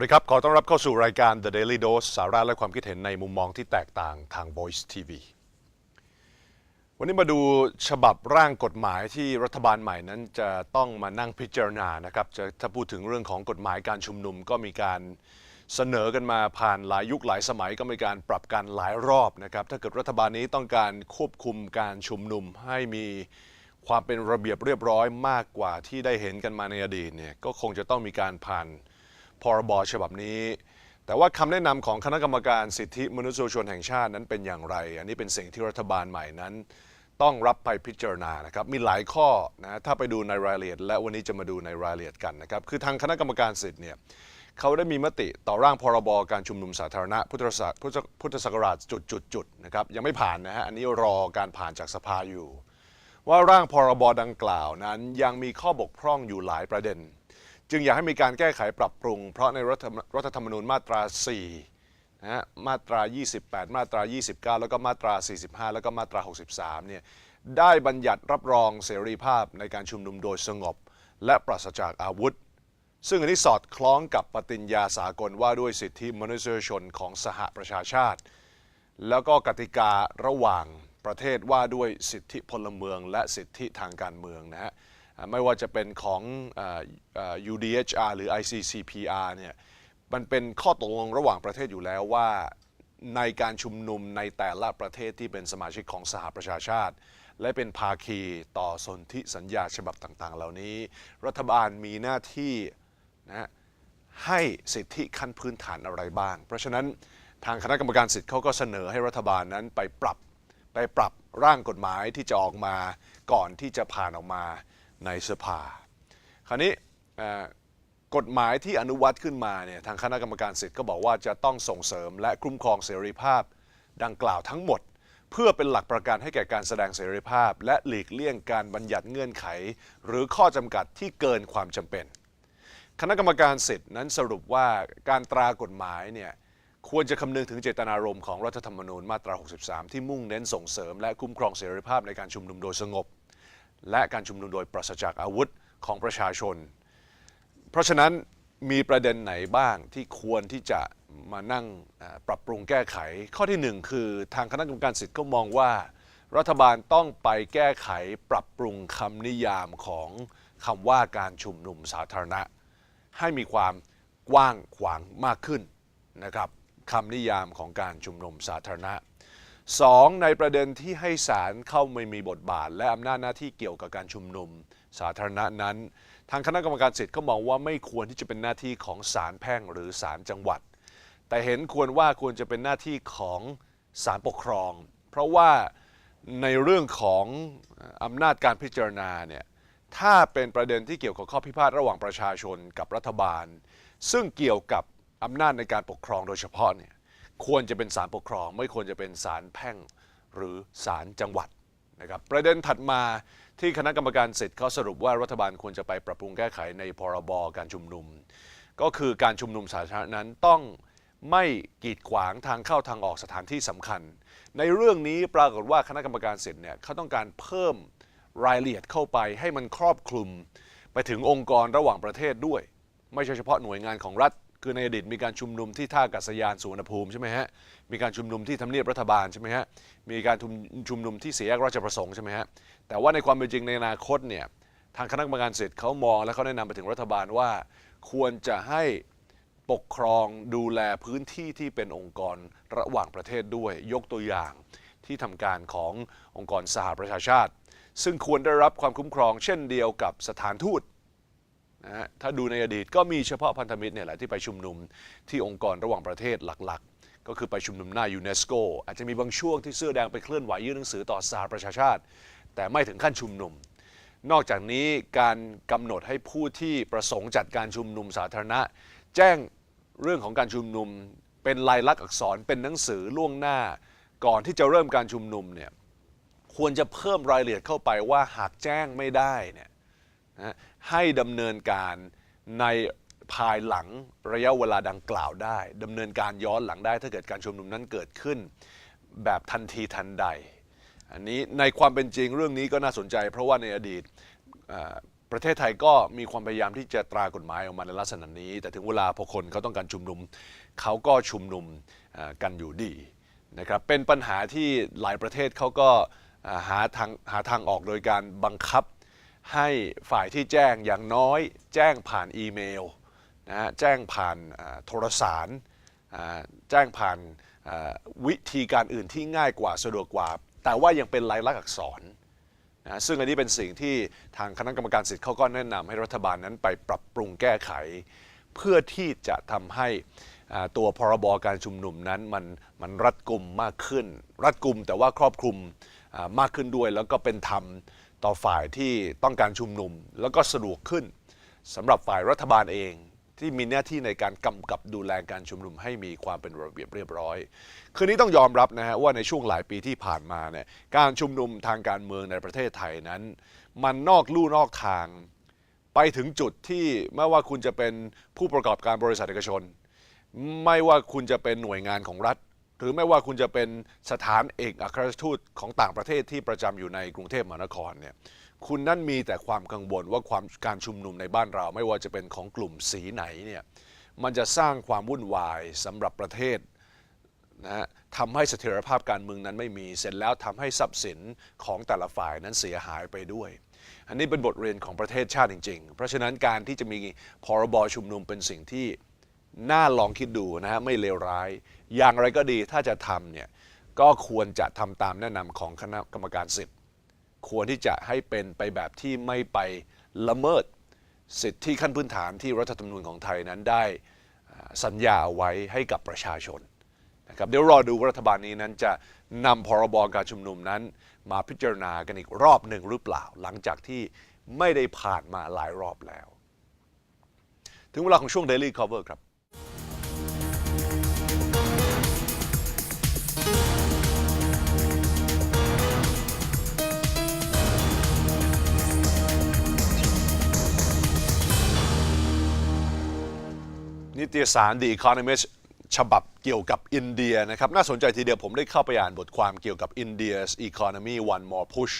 สวัสดีครับ ขอต้อนรับเข้าสู่รายการ The Daily Dose สาระและความคิดเห็นในมุมมองที่แตกต่างทาง Voice TV วันนี้มาดูฉบับร่างกฎหมายที่รัฐบาลใหม่นั้นจะต้องมานั่งพิจารณานะครับจะถ้าพูดถึงเรื่องของกฎหมายการชุมนุมก็มีการเสนอกันมาผ่านหลายยุคหลายสมัยก็มีการปรับกันหลายรอบนะครับถ้าเกิดรัฐบาลนี้ต้องการควบคุมการชุมนุมให้มีความเป็นระเบียบเรียบร้อยมากกว่าที่ได้เห็นกันมาในอดีตเนี่ยก็คงจะต้องมีการผ่าน พรบฉบับนี้ แต่ว่าคำแนะนำของคณะกรรมการสิทธิมนุษยชนแห่งชาตินั้นเป็นอย่างไร อันนี้เป็นสิ่งที่รัฐบาลใหม่นั้น ต้องรับไปพิจารณานะครับ มีหลายข้อนะถ้าไปดูในรายละเอียด และวันนี้จะมาดูในรายละเอียดกันนะครับคือทางคณะกรรมการสิทธิ์เนี่ยเขาได้มีมติต่อร่างพรบการชุมนุมสาธารณะพุทธศักพุทธศักราชจุดจุดจุดนะครับยังไม่ผ่านนะฮะอันนี้รอการผ่านจากสภาอยู่ ว่าร่างพรบดังกล่าวนั้นยังมีข้อบกพร่องอยู่หลายประเด็น จึงอยากให้มีการแก้ไขปรับปรุง เพราะในรัฐธรรมรัฐธรรมนูญมาตรา 4 นะฮะ มาตรา 28 มาตรา 29 แล้วก็มาตรา 45 แล้วก็มาตรา 63 เนี่ย ได้บัญญัติรับรองเสรีภาพในการชุมนุมโดยสงบ และปราศจากอาวุธ ซึ่งอันนี้สอดคล้องกับปฏิญญาสากลว่าด้วยสิทธิมนุษยชนของสหประชาชาติ แล้วก็กติการะหว่างประเทศว่าด้วยสิทธิพลเมือง และสิทธิทางการเมืองนะฮะ ไม่ว่าจะเป็นของอ่าอ่า UDHR หรือ ICCPR เนี่ยมันเป็นข้อตกลงระหว่างประเทศอยู่แล้วว่าในการชุมนุมในแต่ละประเทศที่เป็นสมาชิกของสหประชาชาติ และเป็นภาคีต่อสนธิสัญญาฉบับต่างๆ เหล่านี้ รัฐบาลมีหน้าที่นะฮะให้สิทธิขั้นพื้นฐานอะไรบ้าง เพราะฉะนั้นทางคณะกรรมการสิทธิ์เขาก็เสนอให้รัฐบาลนั้นไปปรับไปปรับร่างกฎหมายที่จะออกมาก่อนที่จะผ่านออกมา ในสภา คราวนี้กฎหมายที่อนุวัตขึ้นมาเนี่ยทางคณะกรรมการสิทธิ์ก็บอกว่าจะต้องส่งเสริมและคุ้มครองเสรีภาพดังกล่าวทั้งหมด เพื่อเป็นหลักประกันให้แก่การแสดงเสรีภาพ และหลีกเลี่ยงการบัญญัติเงื่อนไข หรือข้อจำกัดที่เกินความจำเป็น คณะกรรมการสิทธิ์นั้นสรุปว่าการตรากฎหมายเนี่ยควรจะคำนึงถึงเจตนารมณ์ของรัฐธรรมนูญมาตรา 63 ที่มุ่งเน้นส่งเสริมและคุ้มครองเสรีภาพในการชุมนุมโดยสงบ และการชุมนุมโดยปราศจากอาวุธของประชาชน เพราะฉะนั้นมีประเด็นไหนบ้างที่ควรที่จะมานั่งปรับปรุงแก้ไข ข้อที่หนึ่งคือทางคณะกรรมการสิทธิ์ก็มองว่า รัฐบาลต้องไปแก้ไขปรับปรุงคำนิยามของคำว่าการชุมนุมสาธารณะ ให้มีความกว้างขวางมากขึ้นนะครับคำนิยามของการชุมนุมสาธารณะ สองในประเด็นที่ให้ศาลเข้าไม่มีบทบาท และอำนาจหน้าที่เกี่ยวกับการชุมนุม สาธารณะนั้น ทางคณะกรรมการสิทธิ์ก็มองว่าไม่ควรที่จะเป็นหน้าที่ของศาลแพ่งหรือศาลจังหวัด แต่เห็นควรว่าควรจะเป็นหน้าที่ของศาลปกครอง เพราะว่าในเรื่องของอำนาจการพิจารณาเนี่ยถ้าเป็นประเด็นที่เกี่ยวกับข้อพิพาทระหว่างประชาชนกับรัฐบาล ซึ่งเกี่ยวกับอำนาจในการปกครองโดยเฉพาะเนี่ย ควรจะเป็นศาลปกครอง ไม่ควรจะเป็นศาลแพ่งหรือศาลจังหวัดนะครับประเด็นถัดมาที่คณะกรรมการสิทธิ์เขาสรุปว่ารัฐบาลควรจะไปปรับปรุงแก้ไขในพรบการชุมนุม ก็คือการชุมนุมสาธารณะนั้นต้องไม่กีดขวางทางเข้าทางออกสถานที่สำคัญ ในเรื่องนี้ปรากฏว่าคณะกรรมการสิทธิ์เนี่ยเขาต้องการเพิ่มรายละเอียดเข้าไปให้มันครอบคลุม ไปถึงองค์กรระหว่างประเทศด้วย ไม่ใช่เฉพาะหน่วยงานของรัฐ คือในอดีตมีการชุมนุมที่ท่าอากาศยานสุวรรณภูมิใช่ไหมฮะ มีการชุมนุมที่ทำเนียบรัฐบาลใช่ไหมฮะ มีการชุมนุมที่สี่แยกราชประสงค์ใช่ไหมฮะ แต่ว่าในความเป็นจริงในอนาคตเนี่ยทางคณะกรรมการเสิทธิ์เขามองและเขาแนะนำไปถึงรัฐบาลว่า ควรจะให้ปกครองดูแลพื้นที่ที่เป็นองค์กรระหว่างประเทศด้วย ยกตัวอย่างที่ทำการขององค์กรสหประชาชาติ ซึ่งควรได้รับความคุ้มครองเช่นเดียวกับสถานทูต นะฮะถ้าดูในอดีตก็มีเฉพาะพันธมิตรเนี่ยแหละที่ไปชุมนุมที่องค์กรระหว่างประเทศหลักๆ ก็คือไปชุมนุมหน้ายูเนสโกอาจจะมีบางช่วงที่เสื้อแดงไปเคลื่อนไหวยื่นหนังสือต่อสหประชาชาติ แต่ไม่ถึงขั้นชุมนุม นอกจากนี้การกำหนดให้ผู้ที่ประสงค์จัดการชุมนุมสาธารณะ แจ้งเรื่องของการชุมนุม เป็นลายลักษณ์อักษรเป็นหนังสือล่วงหน้า ก่อนที่จะเริ่มการชุมนุมเนี่ยควรจะเพิ่มรายละเอียดเข้าไปว่าหากแจ้งไม่ได้เนี่ย นะให้ดำเนินการในภายหลังระยะเวลาดังกล่าวได้ดำเนินการย้อนหลังได้ ถ้าเกิดการชุมนุมนั้นเกิดขึ้น แบบทันทีทันใด อันนี้ในความเป็นจริงเรื่องนี้ก็น่าสนใจ เพราะว่าในอดีตประเทศไทยก็มีความพยายามที่จะตรากฎหมายออกมาในลักษณะนี้ แต่ถึงเวลาพอคนเขาต้องการชุมนุม เขาก็ชุมนุมกันอยู่ดีนะครับเป็นปัญหาที่หลายประเทศเขาก็หาทางหาทางออกโดยการบังคับ ให้ฝ่ายที่แจ้งอย่างน้อย แจ้งผ่านอีเมลนะฮะแจ้งผ่านโทรสารอ่าแจ้งผ่านวิธีการอื่นที่ง่ายกว่าสะดวกกว่า แต่ว่ายังเป็นลายลักษณ์อักษรนะซึ่งอันนี้เป็นสิ่งที่ทางคณะกรรมการสิทธิ์เขาก็แนะนำให้รัฐบาลนั้นไปปรับปรุงแก้ไข เพื่อที่จะทำให้ตัวพรบการชุมนุมนั้นมันมันรัดกุมมากขึ้น รัดกุมแต่ว่าครอบคลุมมากขึ้นด้วยแล้วก็เป็นธรรม ต่อฝ่ายที่ต้องการชุมนุม แล้วก็สะดวกขึ้นสำหรับฝ่ายรัฐบาลเองที่มีหน้าที่ในการกำกับดูแลการชุมนุมให้มีความเป็นระเบียบเรียบร้อย คืนนี้ต้องยอมรับนะฮะว่าในช่วงหลายปีที่ผ่านมาเนี่ยการชุมนุมทางการเมืองในประเทศไทยนั้น มันนอกลู่นอกทาง ไปถึงจุดที่ไม่ว่าคุณจะเป็นผู้ประกอบการบริษัทเอกชน ไม่ว่าคุณจะเป็นหน่วยงานของรัฐ หรือไม่ว่าคุณจะเป็นสถานเอกอัครราชทูตของต่างประเทศที่ประจำอยู่ในกรุงเทพมหานครเนี่ยคุณนั่นมีแต่ความกังวลว่าความการชุมนุมในบ้านเรา ไม่ว่าจะเป็นของกลุ่มสีไหนเนี่ยมันจะสร้างความวุ่นวายสำหรับประเทศนะฮะทำให้เสถียรภาพการเมืองนั้นไม่มีเสร็จแล้วทำให้ทรัพย์สินของแต่ละฝ่ายนั้นเสียหายไปด้วย อันนี้เป็นบทเรียนของประเทศชาติจริง ๆ เพราะฉะนั้นการที่จะมีพรบชุมนุมเป็นสิ่งที่น่าลองคิดดูนะฮะไม่เลวร้าย อย่างไรก็ดีถ้าจะทำเนี่ยก็ควรจะทำตามแนะนำของคณะกรรมการสิทธิ์ควรที่จะให้เป็นไปแบบที่ไม่ไปละเมิดสิทธิขั้นพื้นฐานที่รัฐธรรมนูญของไทยนั้นได้สัญญาเอาไว้ให้กับประชาชนนะครับเดี๋ยวรอดูรัฐบาลนี้นั้นจะนำพรบการชุมนุมนั้น มาพิจารณากันอีกรอบหนึ่งหรือเปล่า หลังจากที่ไม่ได้ผ่านมาหลายรอบแล้ว ถึงเวลาของช่วง Daily Cover ครับ นิตยสาร The Economist ฉบับเกี่ยวกับอินเดียนะครับ น่าสนใจทีเดียวผมได้เข้าไปอ่านบทความเกี่ยวกับ India's Economy One More Push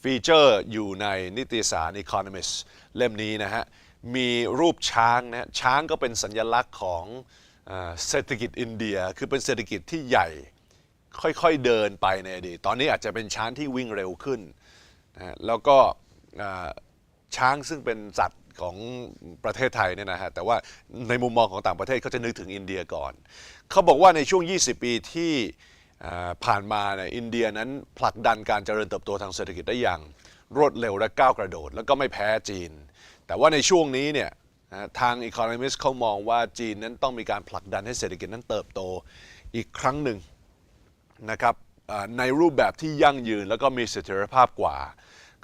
ฟีเจอร์อยู่ในนิตยสาร Economist เล่มนี้นะฮะ มีรูปช้างนะฮะช้างก็เป็นสัญลักษณ์ของเศรษฐกิจอินเดีย คือเป็นเศรษฐกิจที่ใหญ่ ค่อยๆเดินไปในอดีต ตอนนี้อาจจะเป็นช้างที่วิ่งเร็วขึ้นนะฮะแล้วก็ช้างซึ่งเป็นสัตว์ ของประเทศไทยเนี่ยนะฮะแต่ว่าในมุมมองของต่างประเทศเขาจะนึกถึงอินเดียก่อน เขาบอกว่าในช่วง 20 ปีที่ผ่านมาเนี่ยอินเดียนั้นผลักดันการเจริญเติบโตทางเศรษฐกิจได้อย่าง รวดเร็วและก้าวกระโดด แล้วก็ไม่แพ้จีน แต่ว่าในช่วงนี้เนี่ยทาง Economist เขามองว่าจีนนั้นต้องมีการผลักดันให้เศรษฐกิจนั้นเติบโตอีกครั้งหนึ่งนะครับในรูปแบบที่ยั่งยืนแล้วก็มีเสถียรภาพกว่า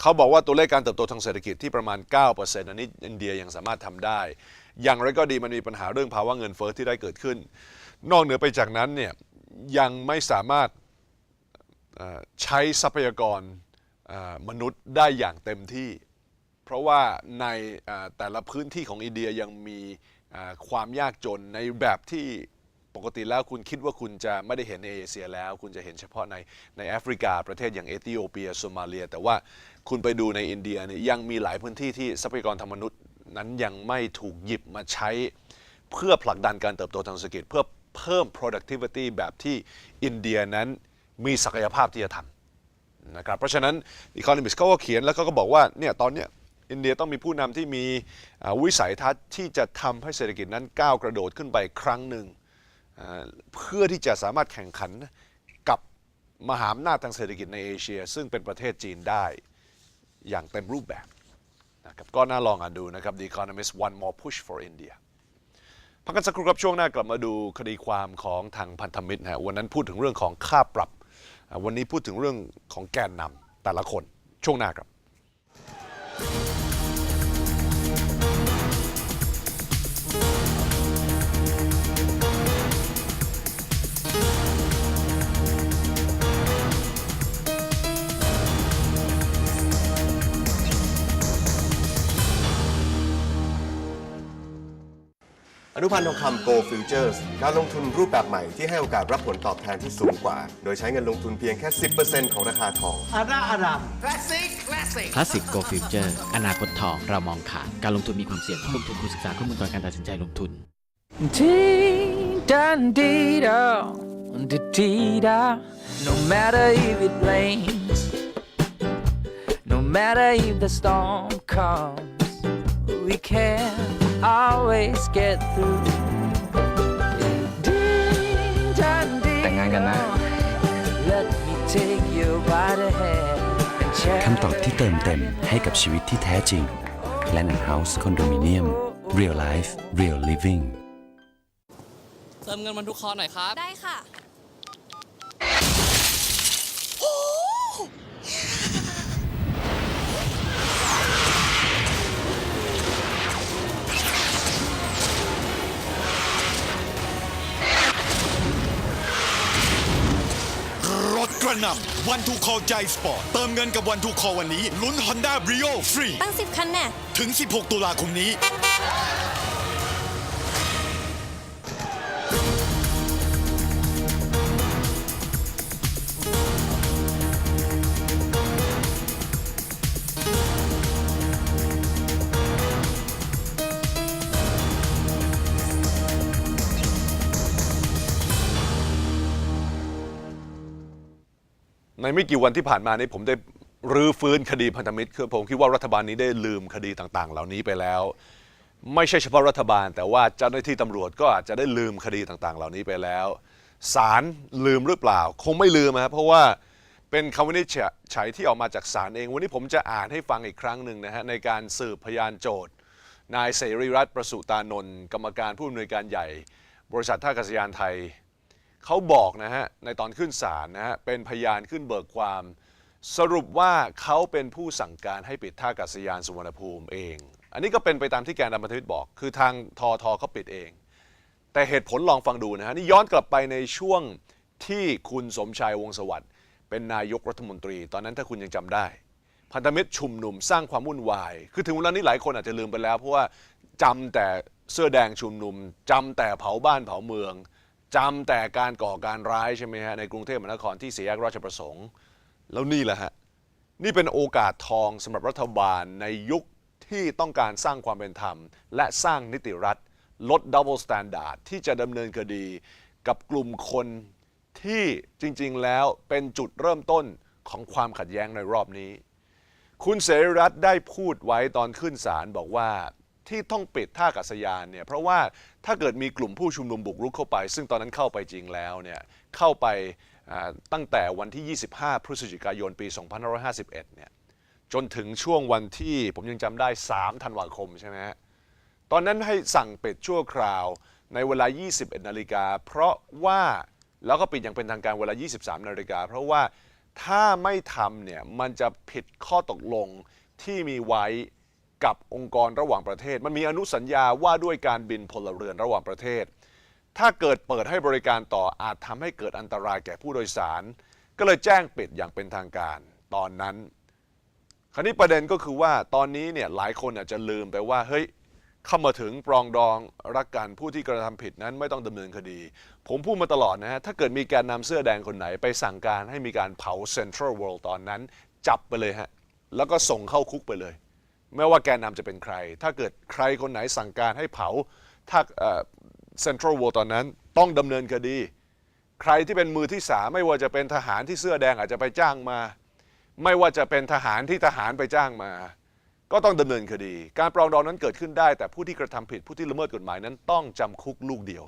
เขาบอกว่าตัวเลขการเติบโตทางเศรษฐกิจที่ประมาณ 9%อันนี้อินเดียยังสามารถทำได้ อย่างไรก็ดีมันมีปัญหาเรื่องภาวะเงินเฟ้อที่ได้เกิดขึ้น นอกเหนือไปจากนั้นเนี่ยยังไม่สามารถใช้ทรัพยากรมนุษย์ได้อย่างเต็มที่ เพราะว่าในแต่ละพื้นที่ของอินเดียยังมีความยากจนในแบบที่ ปกติแล้วคุณคิดว่าคุณจะไม่ได้เห็นในเอเชียแล้ว คุณจะเห็นเฉพาะในในแอฟริกาประเทศอย่างเอธิโอเปียโซมาเลีย แต่ว่าคุณไปดูในอินเดียเนี่ยยังมีหลายพื้นที่ที่ทรัพยากรทางมนุษย์นั้นยังไม่ถูกหยิบมาใช้ เพื่อผลักดันการเติบโตทางเศรษฐกิจ เพื่อเพิ่ม productivity แบบที่อินเดียนั้นมีศักยภาพที่จะทำนะครับเพราะฉะนั้น Economist เขาก็เขียนแล้วเขาก็บอกว่าเนี่ยตอนเนี้ยอินเดียต้องมีผู้นำที่มีวิสัยทัศน์ที่จะทำให้เศรษฐกิจนั้นก้าวกระโดดขึ้นไปครั้งหนึ่ง เพื่อที่จะสามารถแข่งขันกับมหาอำนาจทางเศรษฐกิจในเอเชีย ซึ่งเป็นประเทศจีนได้อย่างเต็มรูปแบบนะครับก็น่าลองอ่านดูนะครับ The Economist One More Push for India พักกันสักครู่ครับช่วงหน้ากลับมาดูคดีความของทางพันธมิตรนะฮะวันนั้นพูดถึงเรื่องของค่าปรับ วันนี้พูดถึงเรื่องของแกนนำแต่ละคนช่วงหน้าครับ นุพันธ์ทองคำ Go Futures การลงทุนรูปแบบใหม่ที่ให้โอกาสรับผลตอบแทนที่สูงกว่า โดยใช้เงินลงทุนเพียงแค่ 10%ของราคาทอง อาร่าอาราม Classic Classic คลาสสิกโกฟิวเจอร์อนาคตทองเรามองขาดการลงทุนมีความเสี่ยงต้องลงทุนคุณศึกษาข้อมูลก่อนการตัดสินใจลงทุน Dee da dee da, da dee da. No matter if it rains, no matter if the storm comes, we can always get through. Dee da dee แต่งงานกันนะ Let me take you by the hand and share คำตอบที่เติมเต็มให้กับชีวิตที่แท้จริงและน House คอนโดมิเนียม Real Life Real Living เติมเงินบรรทุกคอหน่อยครับ ได้ค่ะ รถกระหน่ำวันทูคอใจสปอร์ตเติมเงินกับวันทูคอวันนี้ลุ้น Honda Brio ฟรี ตั้งสิบคันแน่ ถึง 16 ตุลาคมนี้ ไม่กี่วันที่ผ่านมานี้ผมได้รื้อฟื้นคดีพันธมิตรคือผมคิดว่ารัฐบาลนี้ได้ลืมคดีต่างๆ เหล่านี้ไปแล้ว ไม่ใช่เฉพาะรัฐบาล แต่ว่าเจ้าหน้าที่ตำรวจก็อาจจะได้ลืมคดีต่างๆ เหล่านี้ไปแล้วศาลลืมหรือเปล่า คงไม่ลืมนะครับเพราะว่าเป็นคำวินิจฉัยที่ออกมาจากศาลเอง วันนี้ผมจะอ่านให้ฟังอีกครั้งหนึ่งนะฮะในการสืบพยานโจทย์ นายเสรีรัตน์ประสุตานนท์กรรมการผู้อำนวยการใหญ่ บริษัทท่าอากาศยานไทย เขาบอกนะฮะในตอนขึ้นศาลนะฮะเป็นพยานขึ้นเบิกความ สรุปว่าเขาเป็นผู้สั่งการให้ปิดท่าอากาศยานสุวรรณภูมิเอง อันนี้ก็เป็นไปตามที่แกนนำพันธมิตบอก คือทางทอทอเขาปิดเอง แต่เหตุผลลองฟังดูนะฮะนี่ย้อนกลับไปในช่วงที่คุณสมชายวงสวัสดิ์เป็นนายกรัฐมนตรี ตอนนั้นถ้าคุณยังจำได้ พันธมิตรชุมนุมสร้างความวุ่นวาย คือถึงเวลานี้หลายคนอาจจะลืมไปแล้ว เพราะว่าจำแต่เสื้อแดงชุมนุมจำแต่เผาบ้านเผาเมือง จำแต่การก่อการร้ายใช่ไหมฮะในกรุงเทพมหานครที่เสี่แยกราชประสงค์ แล้วนี่แหละฮะนี่เป็นโอกาสทองสำหรับรัฐบาลในยุคที่ต้องการสร้างความเป็นธรรม และสร้างนิติรัฐ ลด double standard ที่จะดำเนินคดีกับกลุ่มคนที่จริงๆแล้วเป็นจุดเริ่มต้นของความขัดแย้งในรอบนี้ คุณเสรีรัตน์ได้พูดไว้ตอนขึ้นศาลบอกว่า ที่ต้องปิดท่าอากาศยานเนี่ยเพราะว่าถ้าเกิดมีกลุ่มผู้ชุมนุมบุกรุกเข้าไป ซึ่งตอนนั้นเข้าไปจริงแล้วเนี่ยเข้าไปตั้งแต่วันที่ 25 พฤศจิกายนปี 2551 เนี่ยจนถึงช่วงวันที่ผมยังจำได้ 3 ธันวาคมใช่ไหมฮะตอนนั้นให้สั่งปิดชั่วคราวในเวลา 21 นาฬิกา เพราะว่าแล้วก็ปิดอย่างเป็นทางการเวลา 23 นาฬิกา เพราะว่าถ้าไม่ทำเนี่ยมันจะผิดข้อตกลงที่มีไว้ กับองค์กรระหว่างประเทศ มันมีอนุสัญญาว่าด้วยการบินพลเรือนระหว่างประเทศ ถ้าเกิดเปิดให้บริการต่ออาจทำให้เกิดอันตรายแก่ผู้โดยสาร ก็เลยแจ้งปิดอย่างเป็นทางการ ตอนนั้น คราวนี้ประเด็นก็คือว่าตอนนี้เนี่ยหลายคนอาจจะลืมไปว่าเฮ้ยเข้ามาถึงปรองดองรักกันผู้ที่กระทำผิดนั้นไม่ต้องดำเนินคดี ผมพูดมาตลอดนะฮะถ้าเกิดมีแกนนำเสื้อแดงคนไหนไปสั่งการให้มีการเผาเซ็นทรัลเวิลด์ตอนนั้น จับไปเลยฮะแล้วก็ส่งเข้าคุกไปเลย ไม่ว่าแกนนำจะเป็นใคร ถ้าเกิดใครคนไหนสั่งการให้เผาถ้าเซ็นทรัลเวิลด์ตอนนั้นต้องดำเนินคดี ใครที่เป็นมือที่สามไม่ว่าจะเป็นทหารที่เสื้อแดงอาจจะไปจ้างมา ไม่ว่าจะเป็นทหารที่ทหารไปจ้างมา ก็ต้องดำเนินคดี การปรองดองนั้นเกิดขึ้นได้ แต่ผู้ที่กระทำผิดผู้ที่ละเมิดกฎหมายนั้นต้องจำคุกลูกเดียว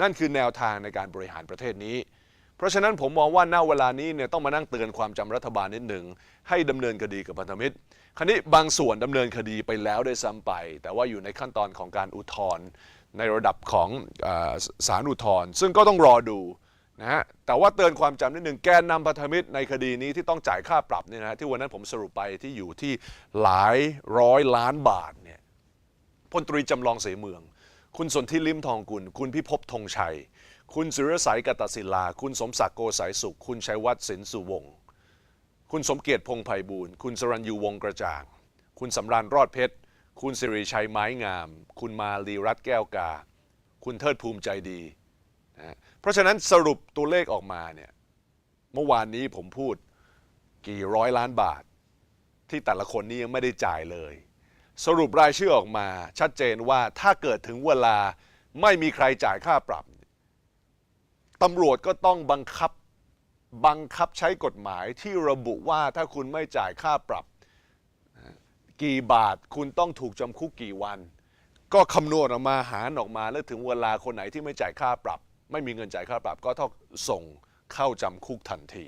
นั่นคือแนวทางในการบริหารประเทศนี้ เพราะฉะนั้นผมมองว่าณเวลานี้เนี่ยต้องมานั่งเตือนความจำรัฐบาลนิดหนึ่งให้ดำเนินคดีกับพันธมิตรคราวนี้บางส่วนดำเนินคดีไปแล้วด้วยซ้ำไป แต่ว่าอยู่ในขั้นตอนของการอุทธรณ์ในระดับของศาลอุทธรณ์ซึ่งก็ต้องรอดูนะฮะแต่ว่าเตือนความจำนิดหนึ่งแกนนำพันธมิตรในคดีนี้ที่ต้องจ่ายค่าปรับเนี่ยนะฮะที่วันนั้นผมสรุปไปที่อยู่ที่หลายร้อยล้านบาทเนี่ยพลตรีจำลองเสเมือง คุณสนธิลิมทองกุล คุณพิภพธงชัย คุณสุรศัยกตศิลา คุณสมศักดิ์โกสายสุข คุณชัยวัฒน์สินสุวงศ์คุณสมเกียรติพงไพบูลย์คุณสรัญยูวงกระจ่าง คุณสำราญรอดเพชร คุณสิริชัยไม้งาม คุณมาลีรัตแก้วกา คุณเทิดภูมิใจดีนะเพราะฉะนั้นสรุปตัวเลขออกมาเนี่ยเมื่อวานนี้ผมพูดกี่ร้อยล้านบาท ที่แต่ละคนนี้ยังไม่ได้จ่ายเลย สรุปรายชื่อออกมาชัดเจนว่าถ้าเกิดถึงเวลาไม่มีใครจ่ายค่าปรับ ตำรวจก็ต้องบังคับบังคับใช้กฎหมายที่ระบุว่าถ้าคุณไม่จ่ายค่าปรับ กี่บาทคุณต้องถูกจำคุกกี่วัน ก็คำนวณออกมาหารออกมาแล้วถึงเวลาคนไหนที่ไม่จ่ายค่าปรับ ไม่มีเงินจ่ายค่าปรับ ก็ต้องส่งเข้าจำคุกทันที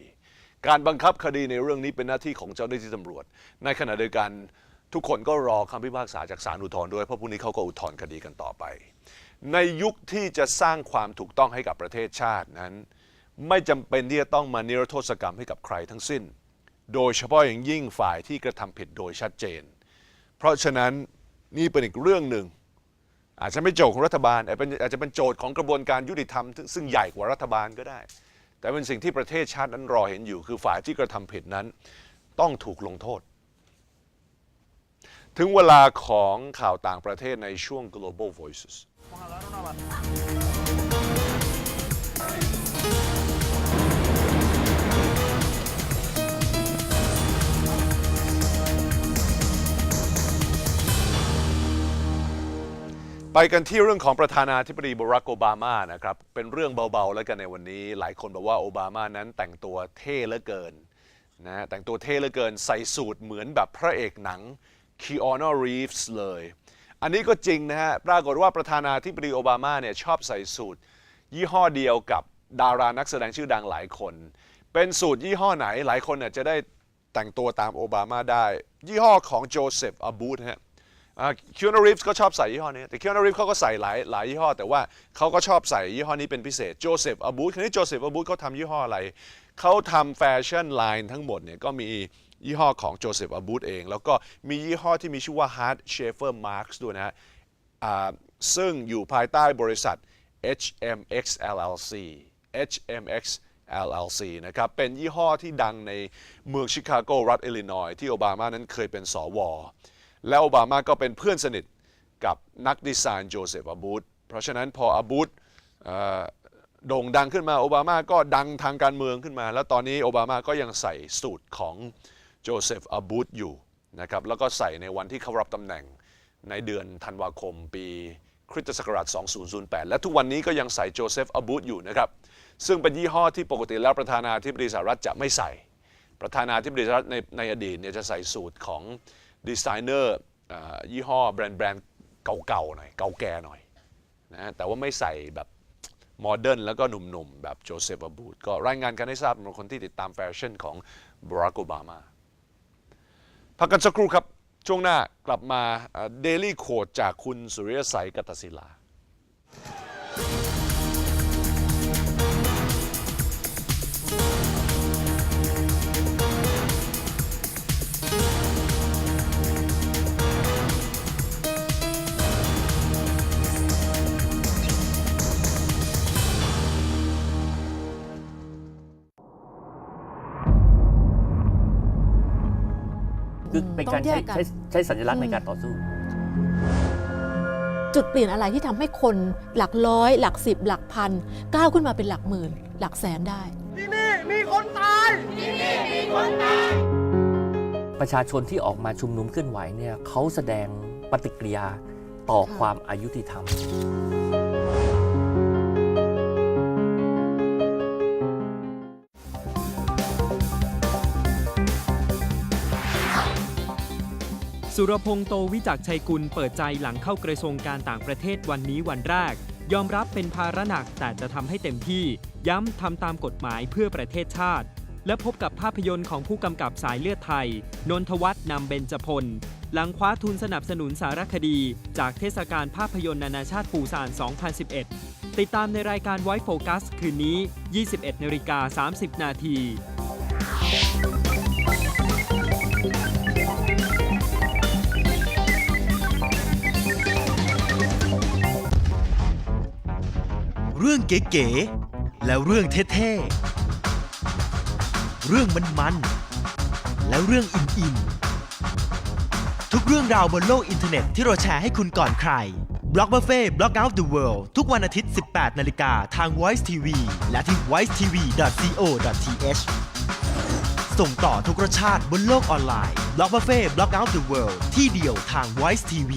การบังคับคดีในเรื่องนี้เป็นหน้าที่ของเจ้าหน้าที่ตำรวจ ในขณะเดียวกันทุกคนก็รอคำพิพากษาจากศาลอุทธรณ์ด้วยเพราะพรุ่งนี้เขาก็อุทธรณ์คดีกันต่อไป ในยุคที่จะสร้างความถูกต้องให้กับประเทศชาตินั้น ไม่จำเป็นที่จะต้องมานิรโทษกรรมให้กับใครทั้งสิ้น โดยเฉพาะอย่างยิ่งฝ่ายที่กระทำผิดโดยชัดเจน เพราะฉะนั้นนี่เป็นอีกเรื่องหนึ่ง อาจจะไม่โจทย์ของรัฐบาลอาจจะเป็นโจทย์ของกระบวนการยุติธรรม ซึ่งซึ่งใหญ่กว่ารัฐบาลก็ได้ แต่เป็นสิ่งที่ประเทศชาตินั้นรอเห็นอยู่ คือฝ่ายที่กระทำผิดนั้น ต้องถูกลงโทษ ถึงเวลาของข่าวต่างประเทศในช่วง global voices ไปกันที่เรื่องของประธานาธิบดีบารักโอบามานะครับ เป็นเรื่องเบาๆ แล้วกันในวันนี้ หลายคนบอกว่าโอบามานั้นแต่งตัวเท่เหลือเกินนะแต่งตัวเท่เหลือเกินใส่สูทเหมือนแบบพระเอกหนังคีออนารีฟส์เลย อันนี้ก็จริงนะฮะ ปรากฏว่าประธานาธิบดีโอบามาเนี่ยชอบใส่สูทยี่ห้อเดียวกับดารานักแสดงชื่อดังหลายคน เป็นสูตรยี่ห้อไหนหลายคนเนี่ยจะได้แต่งตัวตามโอบามาได้ ยี่ห้อของโจเซฟอาบูธฮะคิวนารีฟส์ก็ชอบใส่ยี่ห้อนี้ แต่คิวนารีฟส์เขาก็ใส่หลายหลายยี่ห้อ แต่ว่าเขาก็ชอบใส่ยี่ห้อนี้เป็นพิเศษโจเซฟอาบูธคราวนี้โจเซฟอาบูธเขาทำยี่ห้ออะไรเขาทำแฟชั่นไลน์ทั้งหมดเนี่ยก็มี ยี่ห้อของโจเซฟอาบูธเอง แล้วก็มียี่ห้อที่มีชื่อว่า Hard Schaefer Marks ด้วยนะฮะซึ่งอยู่ภายใต้บริษัท HMX LLC HMX LLC นะครับ เป็นยี่ห้อที่ดังในเมืองชิคาโกรัฐอิลลินอยที่โอบามานั้นเคยเป็นสว และโอบามาก็เป็นเพื่อนสนิทกับนักดีไซน์โจเซฟอาบูธเพราะฉะนั้นพออาบูธเอ่อโด่งดังขึ้นมาโอบามาก็ดังทางการเมืองขึ้นมา แล้วตอนนี้โอบามาก็ยังใส่สูตรของ โจเซฟอาบูธอยู่นะครับแล้วก็ใส่ในวันที่เขารับตำแหน่งในเดือนธันวาคมปีคริสตศักราช 2008 และทุกวันนี้ก็ยังใส่โจเซฟอาบูธอยู่นะครับซึ่งเป็นยี่ห้อที่ปกติแล้วประธานาธิบดีสหรัฐจะไม่ใส่ ประธานาธิบดีสหรัฐในในอดีตเนี่ยจะใส่สูตรของดีไซเนอร์ยี่ห้อแบรนด์แบรนด์เก่าๆหน่อยเก่าแก่หน่อยนะแต่ว่าไม่ใส่แบบโมเดิร์นแล้วก็หนุ่มๆ แบบโจเซฟอาบูธก็รายงานกันให้ทราบสำหรับคนที่ติดตามแฟชั่นของบารักโอบามา พักกันสักครู่ครับ ช่วงหน้ากลับมาเดลี่โคดจากคุณสุริยสัยกัตศิลา คือเป็นการต้องแยใช้กกันใช้ใช้สัญลักษณ์ในการต่อสู้ จุดเปลี่ยนอะไรที่ทำให้คนหลักร้อย หลักสิบ หลักพันก้าวขึ้นมาเป็นหลักหมื่น หลักแสนได้ประชาชนที่ออกมาชุมนุมเคลื่อนไหวเนี่ยเขาแสดงปฏิกิริยาต่อค่ะความอายุติธรรม สุรพงษ์โตวิจักชัยกุลเปิดใจหลังเข้ากระทรวงการต่างประเทศวันนี้วันแรก ยอมรับเป็นภาระหนักแต่จะทำให้เต็มที่ ย้ำทำตามกฎหมายเพื่อประเทศชาติ และพบกับภาพยนตร์ของผู้กำกับสายเลือดไทย นนทวัฒน์นำเบญจพล หลังคว้าทุนสนับสนุนสารคดี จากเทศกาลภาพยนตร์นานาชาติปูซาน 2011 ติดตามในรายการไว้โฟกัสคืนนี้ 21นาฬิกา30 นาที เรื่องเก๋ๆแล้วเรื่องเท่ๆ เรื่องมันๆ แล้วเรื่องอิ่มๆ ทุกเรื่องราวบนโลกอินเทอร์เน็ตที่เราแชร์ให้คุณก่อนใครบล็อกเบฟเฟ่บล็อกเอาท์เดอะเวิลด์ทุกวันอาทิตย์ 18 นาฬิกาทาง Voice TV และที่ voicetv.co.th ส่งต่อทุกรสชาติบนโลกออนไลน์บล็อกเบฟเฟ่บล็อกเอาท์เดอะเวิลด์ที่เดียวทาง Voice TV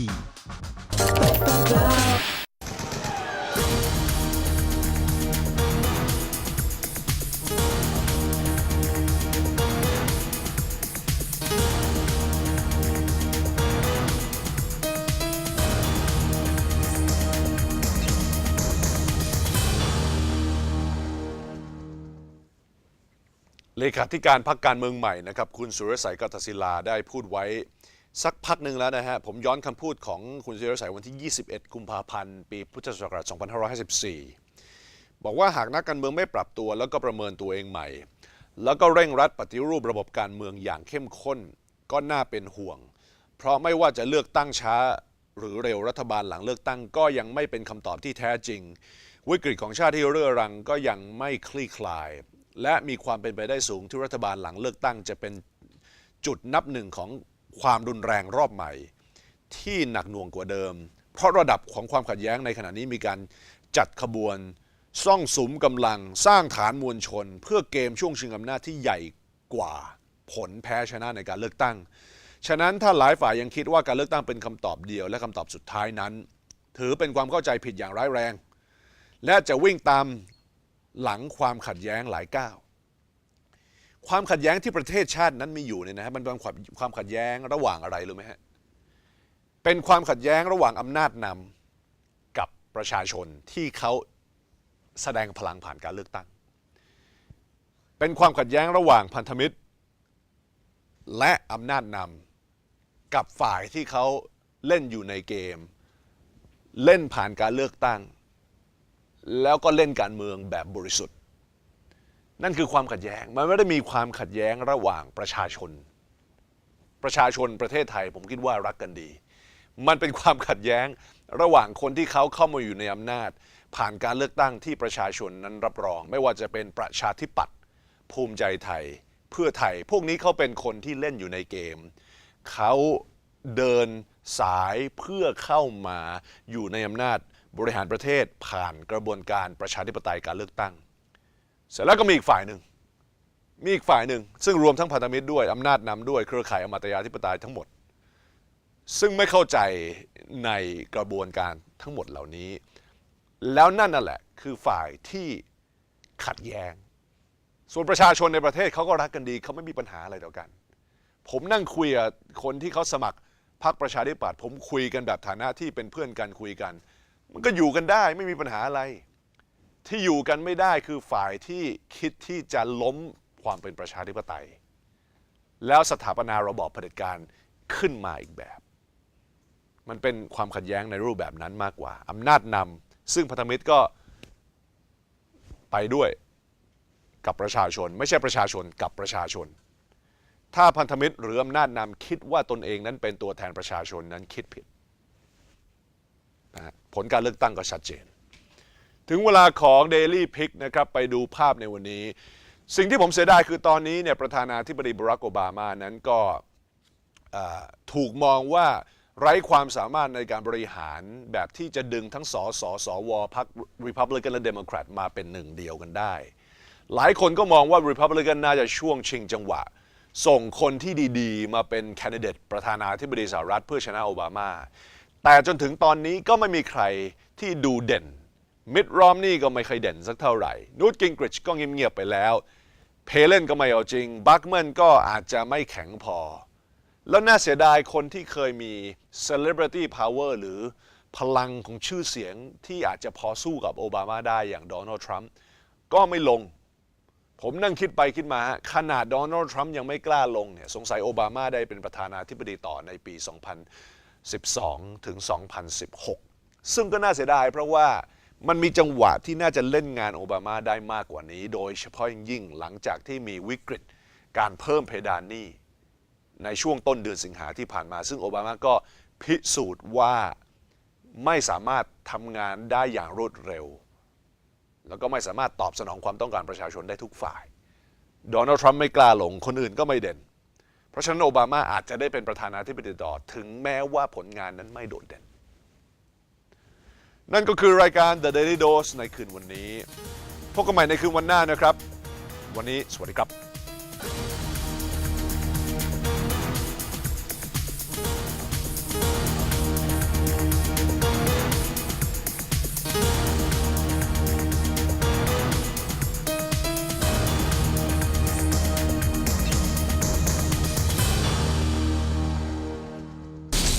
เลขาธิการพรรคการเมืองใหม่นะครับคุณสุรสัยกัตศิลาได้พูดไว้สักพักหนึ่งแล้วนะฮะผมย้อนคำพูดของคุณสุรสัยวันที่ 21 กุมภาพันธ์ปีพุทธศักราช 2554 บอกว่าหากนักการเมืองไม่ปรับตัวแล้วก็ประเมินตัวเองใหม่ แล้วก็เร่งรัดปฏิรูประบบการเมืองอย่างเข้มข้น ก็น่าเป็นห่วง เพราะไม่ว่าจะเลือกตั้งช้าหรือเร็วรัฐบาลหลังเลือกตั้งก็ยังไม่เป็นคำตอบที่แท้จริง วิกฤตของชาติที่เรื้อรังก็ยังไม่คลี่คลาย และมีความเป็นไปได้สูงที่รัฐบาลหลังเลือกตั้ง จะเป็นจุดนับหนึ่งของความรุนแรงรอบใหม่ ที่หนักหน่วงกว่าเดิม เพราะระดับของความขัดแย้งในขณะนี้มีการจัดขบวน ซ่องสุมกำลังสร้างฐานมวลชน เพื่อเกมช่วงชิงอำนาจที่ใหญ่กว่าผลแพ้ชนะในการเลือกตั้ง ฉะนั้นถ้าหลายฝ่ายยังคิดว่าการเลือกตั้งเป็นคำตอบเดียวและคำตอบสุดท้ายนั้น ถือเป็นความเข้าใจผิดอย่างร้ายแรง และจะวิ่งตาม หลังความขัดแย้งหลายก้าวความขัดแย้งที่ประเทศชาตินั้นมีอยู่เนี่ยนะฮะมันเป็นความความขัดแย้งระหว่างอะไรรู้ไหมฮะเป็นความขัดแย้งระหว่างอำนาจนำกับประชาชนที่เขาแสดงพลังผ่านการเลือกตั้ง เป็นความขัดแย้งระหว่างพันธมิตร และอำนาจนำกับฝ่ายที่เขาเล่นอยู่ในเกม เล่นผ่านการเลือกตั้ง แล้วก็เล่นการเมืองแบบบริสุทธิ์ นั่นคือความขัดแย้ง มันไม่ได้มีความขัดแย้งระหว่างประชาชน ประชาชนประเทศไทยผมคิดว่ารักกันดี มันเป็นความขัดแย้งระหว่างคนที่เขาเข้ามาอยู่ในอำนาจ ผ่านการเลือกตั้งที่ประชาชนนั้นรับรอง ไม่ว่าจะเป็นประชาธิปัตย์ภูมิใจไทย เพื่อไทย พวกนี้เขาเป็นคนที่เล่นอยู่ในเกม เขาเดินสายเพื่อเข้ามาอยู่ในอำนาจ บริหารประเทศผ่านกระบวนการประชาธิปไตยการเลือกตั้ง เสร็จแล้วก็มีอีกฝ่ายหนึ่ง มีอีกฝ่ายหนึ่ง ซึ่งรวมทั้งพันธมิตรด้วย อำนาจนำด้วยเครือข่ายอมตะยาธิปไตยทั้งหมด ซึ่งไม่เข้าใจในกระบวนการทั้งหมดเหล่านี้ แล้วนั่นน่ะแหละคือฝ่ายที่ขัดแย้ง ส่วนประชาชนในประเทศเขาก็รักกันดีเขาไม่มีปัญหาอะไรต่อกัน ผมนั่งคุยกับคนที่เขาสมัครพรรคประชาธิปัตย์ผมคุยกันแบบฐานะที่เป็นเพื่อนกันคุยกัน มันก็อยู่กันได้ไม่มีปัญหาอะไร ที่อยู่กันไม่ได้คือฝ่ายที่คิดที่จะล้มความเป็นประชาธิปไตย แล้วสถาปนาระบอบเผด็จการขึ้นมาอีกแบบ มันเป็นความขัดแย้งในรูปแบบนั้นมากกว่าอำนาจนำซึ่งพันธมิตรก็ไปด้วยกับประชาชน ไม่ใช่ประชาชนกับประชาชน ถ้าพันธมิตรหรืออำนาจนำคิดว่าตนเองนั้นเป็นตัวแทนประชาชนนั้นคิดผิด ผลการเลือกตั้งก็ชัดเจน ถึงเวลาของ Daily Pick นะครับไปดูภาพในวันนี้ สิ่งที่ผมเสียดายคือตอนนี้เนี่ยประธานาธิบดีบรักโอบามานั้นก็ถูกมองว่าไร้ความสามารถในการบริหารแบบที่จะดึงทั้งสสสวพรรค Republican และ Democrat มาเป็นหนึ่งเดียวกันได้ หลายคนก็มองว่า Republican น่าจะช่วงชิงจังหวะ ส่งคนที่ดีๆ มาเป็นแคนดิเดตประธานาธิบดีสหรัฐเพื่อชนะโอบามา แต่จนถึงตอนนี้ก็ไม่มีใครที่ดูเด่น มิดรอมนี่ก็ไม่เคยเด่นสักเท่าไหร่ นูตกิงกริชก็เงียบๆไปแล้ว เพเลนก็ไม่เอาจริง บัคแมนก็อาจจะไม่แข็งพอ แล้วน่าเสียดายคนที่เคยมี celebrity power หรือพลังของชื่อเสียงที่อาจจะพอสู้กับโอบามาได้อย่างโดนัลด์ทรัมป์ก็ไม่ลง ผมนั่งคิดไปคิดมาขนาดโดนัลด์ทรัมป์ยังไม่กล้าลงเนี่ยสงสัยโอบามาได้เป็นประธานาธิบดีต่อในปี 2000 2012 ถึง 2016 ซึ่งก็น่าเสียดายเพราะว่ามันมีจังหวะที่น่าจะเล่นงานโอบามาได้มากกว่านี้ โดยเฉพาะยิ่งหลังจากที่มีวิกฤตการเพิ่มเพดานหนี้ในช่วงต้นเดือนสิงหาที่ผ่านมา ซึ่งโอบามาก็พิสูจน์ว่าไม่สามารถทำงานได้อย่างรวดเร็ว แล้วก็ไม่สามารถตอบสนองความต้องการประชาชนได้ทุกฝ่าย โดนัลด์ทรัมป์ไม่กล้าหลง คนอื่นก็ไม่เด่น ราะฉะนั้นโอบามาอาจจะได้เป็นประธานาธิบดีต่อถึงแม้ว่าผลงานนั้นไม่โดดเด่น นั่นก็คือรายการ The Daily Dose ในคืนวันนี้ พบกันใหม่ในคืนวันหน้านะครับ วันนี้สวัสดีครับ